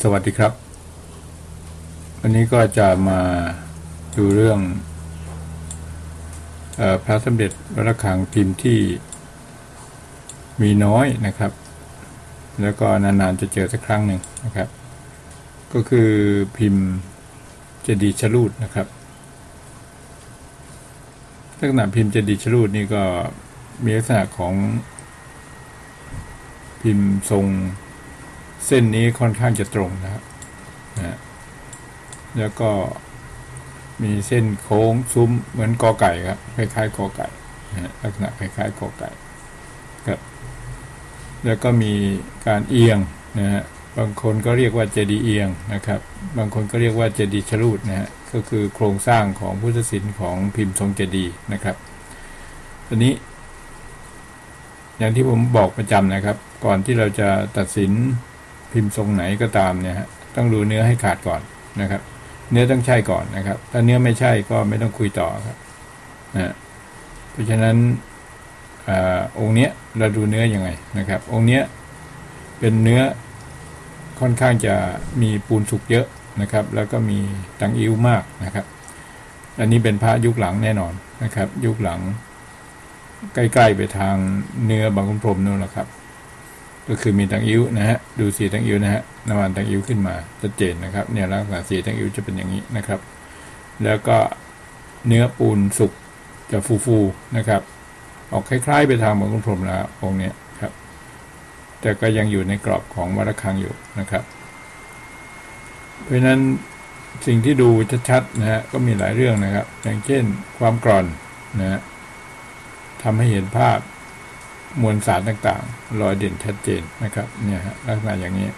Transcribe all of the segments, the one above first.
สวัสดีครับ วันนี้ก็จะมาดูเรื่องอพระสมเด็จวระฆังพิมพ์ที่มีน้อยนะครับ แล้วก็นานๆจะเจอสักครั้งหนึ่งนะครับ ก็คือพิมพ์เจดีชลูดนะครับลักษณะพิมพ์เจดีชลูดนี่ก็มีลักษณะของพิมพ์ทรง เส้นนี้ค่อนข้างจะตรงนะครับนะแล้วก็มีเส้นโค้งซุ้มเหมือนกอไก่ครับคล้ายๆกอไก่ลักษณะคล้ายๆกอไก่ครับแล้วก็มีการเอียงนะฮะบางคนก็เรียกว่าเจดีย์เอียงนะครับ บางคนก็เรียกว่าเจดีย์ชลูดนะฮะก็คือโครงสร้างของพุทธศิลป์ของพิมพ์ทรงเจดีย์นะครับตอนนี้ อย่างที่ผมบอกประจำนะครับ ก่อนที่เราจะตัดสิน พิมพ์ทรงไหนก็ตามเนี่ยฮะต้องดูเนื้อให้ขาดก่อนนะครับ เนื้อต้องใช่ก่อนนะครับ ถ้าเนื้อไม่ใช่ก็ไม่ต้องคุยต่อครับนะเพราะฉะนั้นอาองค์เนี้ยเราดูเนื้ออยังไงนะครับ องค์เนี้ยเป็นเนื้อค่อนข้างจะมีปูนสุกเยอะนะครับ แล้วก็มีตังอิ้วมากนะครับ อันนี้เป็นพระยุคหลังแน่นอนนะครับ ยุคหลังใกล้ๆไปทางเนื้อบางคุณพรมนู่นแหละครับ ก็คือมีตังอิ้วนะฮะดูสีตังอิ้วนะฮะน้ำมันตังอิ้วขึ้นมาชัดเจนนะครับเนี่ยลักษณะสีตังอิ้วจะเป็นอย่างนี้นะครับ แล้วก็เนื้อปูนสุกจะฟูๆนะครับ ออกคล้าย ๆ ไปทางบางคุณพรมแล้วองค์เนี้ยครับ แต่ก็ยังอยู่ในกรอบของวัดระฆังอยู่นะครับ เพราะนั้นสิ่งที่ดูชัดๆนะฮะก็มีหลายเรื่องนะครับ อย่างเช่นความกร่อนนะฮะทำให้เห็นภาพ มวลสารต่างๆ รอยเด่นชัดเจนนะครับเนี่ยฮะลักษณะอย่างนี้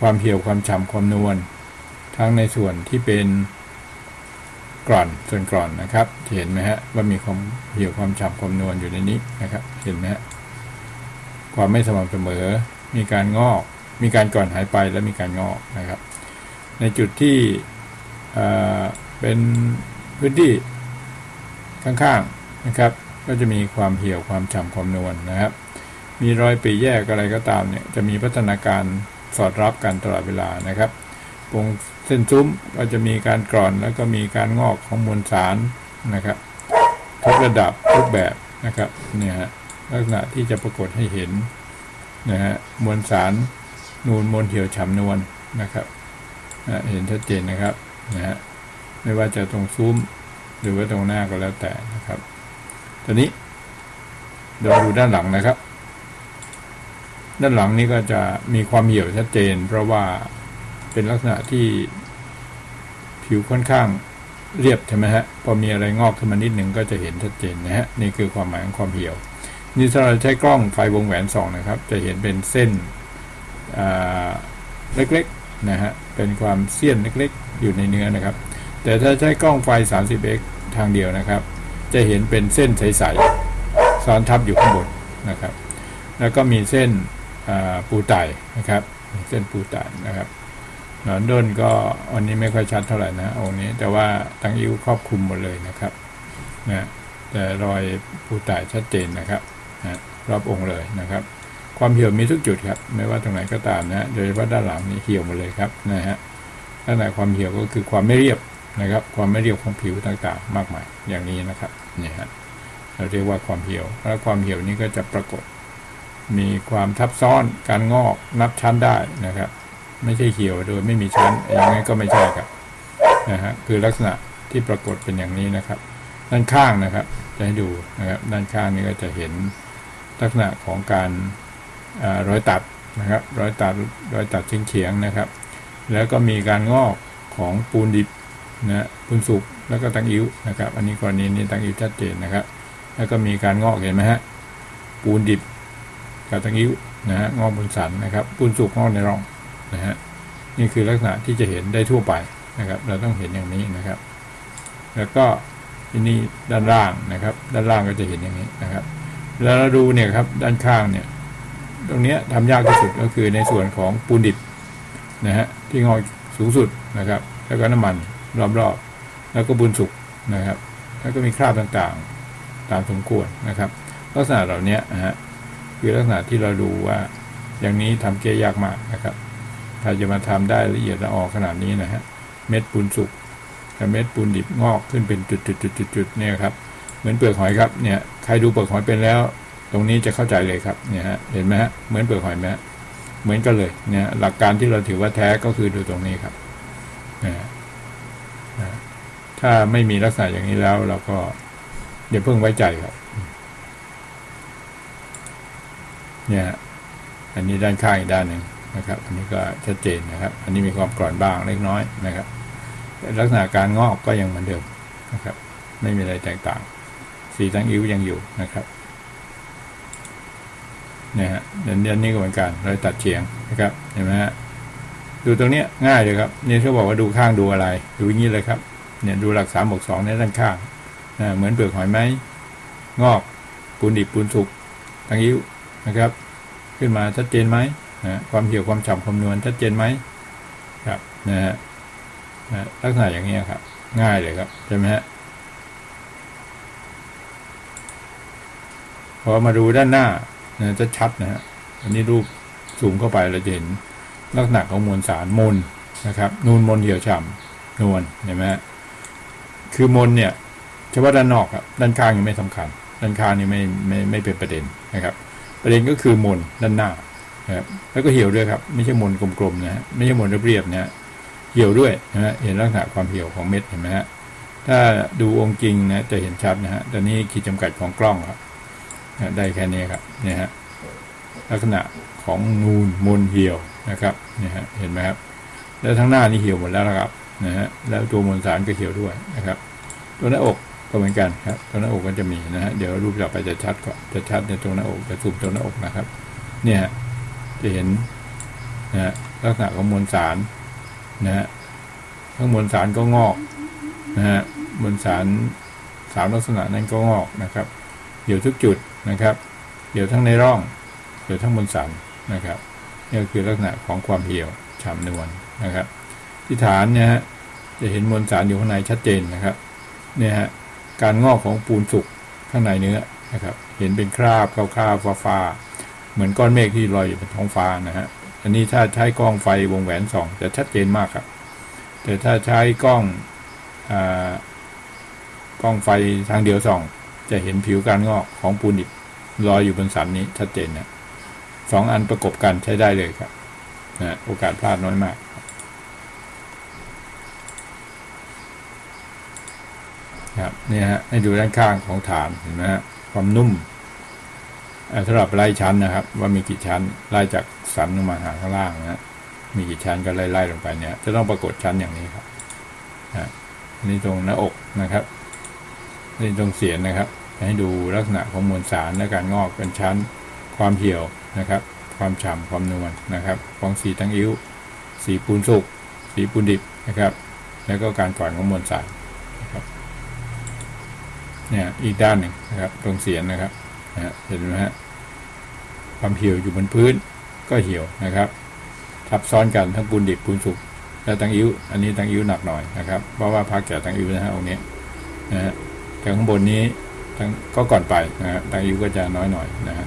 ความเหี่ยวความฉ่ำความนวลทั้งในส่วนที่เป็นกร่อนส่วนกร่อนนะครับเห็นไหมฮะว่ามีความเหี่ยวความฉ่ำความนวลอยู่ในนี้นะครับ เห็นไหมฮะความไม่สม่ำเสมอ มีการงอก มีการก่อนหายไปแล้วมีการงอกนะครับ ในจุดที่เป็นพื้นที่ข้างๆนะครับ ก็จะมีความเหี่ยวความฉ่ำความนวลนะครับ มีรอยปีแยกอะไรก็ตามเนี่ยจะมีพัฒนาการสอดรับกันตลอดเวลานะครับตรงเส้นซุ้มก็จะมีการกร่อนแล้วก็มีการงอกของมวลสารนะครับทุกระดับทุกแบบนะครับเนี่ยฮะลักษณะที่จะปรากฏให้เห็นนะฮะมวลสารนูนมวลเหี่ยวฉ่ำนวลนะครับเห็นชัดเจนนะครับนะฮะไม่ว่าจะตรงซุ้มหรือว่าตรงหน้าก็แล้วแต่นะครับ ตอนนี้เราดูด้านหลังนะครับ ด้านหลังนี้ก็จะมีความเหี่ยวชัดเจน เพราะว่าเป็นลักษณะที่ผิวค่อนข้างเรียบใช่ไหมฮะ พอมีอะไรงอกขึ้นมานิดหนึ่งก็จะเห็นชัดเจนนะฮะ นี่คือความหมายของความเหี่ยว นี่ถ้าเราใช้กล้องไฟวงแหวนสองนะครับ จะเห็นเป็นเส้นเล็กๆนะฮะ เป็นความเสี้ยนเล็กๆ อยู่ในเนื้อนะครับ แต่ถ้าใช้กล้องไฟ 30x ทางเดียวนะครับ จะเห็นเป็นเส้นใสๆซ้อนทับอยู่ข้างบนนะครับ แล้วก็มีเส้นปูไตนะครับ เส้นปูไตนะครับหนอนด้นก็อันนี้ไม่ค่อยชัดเท่าไหร่นะองค์นี้แต่ว่าตั้งอิ้วครอบคลุมหมดเลยนะครับนะแต่รอยปูไตชัดเจนนะครับนะรอบองค์เลยนะครับ ความเหี่ยวมีทุกจุดครับไม่ว่าตรงไหนก็ตามนะโดยเฉพาะด้านหลังนี้เหี่ยวหมดเลยครับนะฮะลักษณะความเหี่ยวก็คือความไม่เรียบ นะครับ ความไม่เรียบของผิวต่างๆ มากมายอย่างนี้นะครับนี่ฮะเราเรียกว่าความเหี่ยว แล้วความเหี่ยวนี้ก็จะปรากฏ มีความทับซ้อนการงอกนับชั้นได้นะครับ ไม่ใช่เหี่ยวโดยไม่มีชั้นอย่างนี้ก็ไม่ใช่ครับนะฮะคือลักษณะที่ปรากฏเป็นอย่างนี้นะครับ ด้านข้างนะครับ จะให้ดูนะครับด้านข้างนี้ก็จะเห็นลักษณะของการรอยตัดนะครับรอยตัดรอยตัดเฉียงๆนะครับ แล้วก็มีการงอกของปูนดิบ นะปูนสุกแล้วก็ตังอิ้วนะครับ อันนี้กรณีนี้ตังอิ้วชัดเจนนะครับ แล้วก็มีการงอกเห็นไหมฮะปูนดิบกับตังอิ้วนะฮะงอกบนสันนะครับปูนสุกงอกในร่องนะฮะนี่คือลักษณะที่จะเห็นได้ทั่วไปนะครับ เราต้องเห็นอย่างนี้นะครับ แล้วก็ที่นี่ด้านล่างนะครับ ด้านล่างก็จะเห็นอย่างนี้นะครับ แล้วเราดูเนี่ยครับด้านข้างเนี่ย ตรงนี้ทำยากที่สุดก็คือในส่วนของปูนดิบนะฮะที่งอกสูงสุดนะครับ แล้วก็น้ำมัน รอบๆ แล้วก็บุญสุกนะครับ แล้วก็มีคราบต่างๆ ตามสมควรนะครับ ลักษณะเหล่านี้นะฮะคือลักษณะที่เราดูว่าอย่างนี้ทำเกยยากมากนะครับใครจะมาทำได้ละเอียดละออขนาดนี้นะฮะ เม็ดปูนสุกกับเม็ดปูนดิบงอกขึ้นเป็นจุดๆๆๆเนี่ยครับ เหมือนเปลือกหอยครับ เนี่ย ใครดูเปลือกหอยเป็นแล้ว ตรงนี้จะเข้าใจเลยครับ เนี่ยฮะ เห็นไหมฮะ เหมือนเปลือกหอยไหมเหมือนกันเลย เนี่ย หลักการที่เราถือว่าแท้ก็คือดูตรงนี้ครับ นะฮะนะ ถ้าไม่มีลักษณะอย่างนี้แล้วเราก็อย่าเพิ่งไว้ใจครับ เนี่ย อันนี้ด้านข้างอีกด้านหนึ่งนะครับ อันนี้ก็ชัดเจนนะครับ อันนี้มีความกร่อนบ้างเล็กน้อยนะครับ ลักษณะการงอกก็ยังเหมือนเดิมนะครับ ไม่มีอะไรแตกต่าง สีทั้งอิ้วยังอยู่นะครับเนี่ยฮะเดือนนี้ก็เหมือนกันเราตัดเฉียงนะครับ เห็นไหมฮะ ดูตรงเนี้ยง่ายเลยครับ นี่เขาบอกว่าดูข้างดูอะไร ดูอย่างนี้เลยครับ เนี่ยดูหลักสามบวกสองในด้านข้างนะเหมือนเปลือกหอยไหมงอกปูนดิบปูนสุกทั้งอิ้วนะครับ ขึ้นมาชัดเจนไหมนะความเหี่ยวความฉ่ำความนวลชัดเจนไหมครับนะฮะนะลักษณะอย่างนี้ยครับ ง่ายเลยครับใช่ไหมฮะพอมาดูด้านหน้านะจะชัดนะฮะอันนี้รูปสูงเข้าไปเราจะเห็นลักษณะของมวลสารมนนะครับ นูนมนเหี่ยวฉ่ำนวลเห็นไหมฮะ คือมนเนี่ยเฉพาะด้านนอกครับด้านข้างยังไม่สำคัญ ด้านข้างนี่ไม่ไม่ไม่เป็นประเด็นนะครับ ประเด็นก็คือมนด้านหน้านะครับแล้วก็เหี่ยวด้วยครับ ไม่ใช่มนกลมๆนะฮะไม่ใช่มนเรียบๆนะฮะเหี่ยวด้วยนะฮะเห็นลักษณะความเหี่ยวของเม็ดเห็นไหมฮะถ้าดูองค์จริงนะจะเห็นชัดนะฮะแต่นี้ขีดจำกัดของกล้องครับได้แค่นี้ครับเนี่ยฮะลักษณะของนูนมนเหี่ยวนะครับเนี่ยฮะเห็นไหมครับแล้วทั้งหน้านี่เหี่ยวหมดแล้วนะครับ นะฮะแล้วตัวมวลสารก็เหี่ยวด้วยนะครับ ตัวหน้าอกก็เหมือนกันครับตัวหน้าอกก็จะมีนะฮะเดี๋ยวรูปต่อไปจะชัดก็จะชัดในตรงหน้าอกจะซูมตรงหน้าอกนะครับ เนี่ยจะเห็นนะฮะลักษณะของมวลสารนะฮะทั้งมวลสารก็งอกนะฮะมวลสารสามลักษณะนั้นก็งอกนะครับเดี๋ยวทุกจุดนะครับเดี๋ยวทั้งในร่องเดี๋ยวทั้งมวลสารนะครับนี่คือลักษณะของความเหี่ยวฉ่ำนวลนะครับ ที่ฐานเนี่ยฮะจะเห็นมวลสารอยู่ข้างในชัดเจนนะครับ เนี่ยฮะการงอกของปูนสุกข้างในเนื้อนะครับ เห็นเป็นคราบคร่าวๆฟ้าๆเหมือนก้อนเมฆที่ลอยอยู่บนท้องฟ้านะฮะอันนี้ถ้าใช้กล้องไฟวงแหวนส่องจะชัดเจนมากครับ แต่ถ้าใช้กล้องอากล้องไฟทางเดียวส่อง จะเห็นผิวการงอกของปูนดิบลอยอยู่บนสันนี้ชัดเจนนะสองอันประกบกันใช้ได้เลยครับนะโอกาสพลาดน้อยมาก ครับเนี่ยฮะให้ดูด้านข้างของฐานเห็นไหมฮะความนุ่มอ่าสำหรับไล่ชั้นนะครับ ว่ามีกี่ชั้นไล่จากสันลงมาหาข้างล่างนะฮะมีกี่ชั้นก็ไล่ไล่ลงไปเนี่ย จะต้องปรากฏชั้นอย่างนี้ครับอ่าอันนี้ตรงหน้าอกนะครับนี่ตรงเสียนนะครับ ให้ดูลักษณะของมวลสารและการงอกเป็นชั้น ความเหี่ยวนะครับ ความฉ่ำความนวลนะครับของสีตั้งอิ้ว สีปูนสุกสีปูนดิบนะครับ แล้วก็การก่อนของมวลสาร เนี่ยอีกด้านหนึ่งนะครับ ตรงเสียนนะครับนะเห็นไหมฮะความเหี่ยวอยู่บนพื้นก็เหี่ยวนะครับทับซ้อนกันทั้งปูนดิบปูนสุกและตังอิ้วอันนี้ตังอิ้วหนักหน่อยนะครับเพราะว่าพักแก่ตังอิ้วนะฮะองนี้นะฮะแต่ข้างบนนี้ทั้งก็ก่อนไปนะฮะตังอิ้วก็จะน้อยหน่อยนะฮะ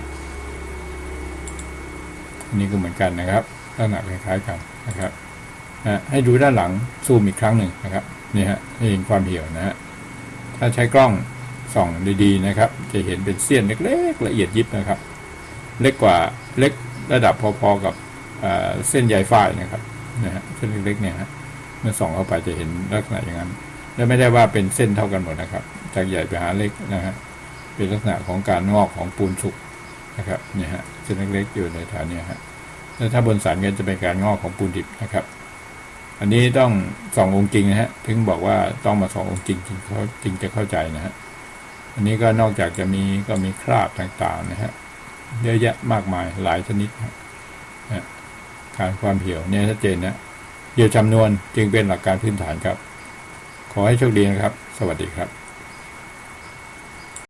อันนี้ก็เหมือนกันนะครับลักษณะคล้ายๆกันนะครับนะให้ดูด้านหลังซูมอีกครั้งหนึ่งนะครับนี่ฮะเห็นความเหี่ยวนะฮะถ้าใช้กล้อง ส่องดีๆนะครับ จะเห็นเป็นเสี้ยนเล็กๆละเอียดยิบนะครับ เล็กกว่าเล็กระดับพอๆกับเส้นใยฝ้ายนะครับนะฮะเส้นเล็กๆเนี่ยฮะเมื่อส่องเข้าไปจะเห็นลักษณะอย่างนั้น และไม่ได้ว่าเป็นเส้นเท่ากันหมดนะครับ จากใหญ่ไปหาเล็กนะฮะเป็นลักษณะของการงอกของปูนสุกนะครับเนี่ยฮะเส้นเล็กๆอยู่ในฐานเนี้ฮะแล้วถ้าบนสันก็จะเป็นการงอกของปูนดิบนะครับ อันนี้ต้องส่ององค์จริงนะฮะถึงบอกว่าต้องมาส่ององค์จริงจริงเขาจริงจะเข้าใจนะฮะ อันนี้ก็นอกจากจะมีก็มีคราบต่างๆนะฮะเยอะแยะมากมายหลายชนิดนะการความเหี่ยวเนี่ยชัดเจนนะเหี่ยวจำนวนจึงเป็นหลักการพื้นฐานครับ ขอให้โชคดีนะครับ สวัสดีครับ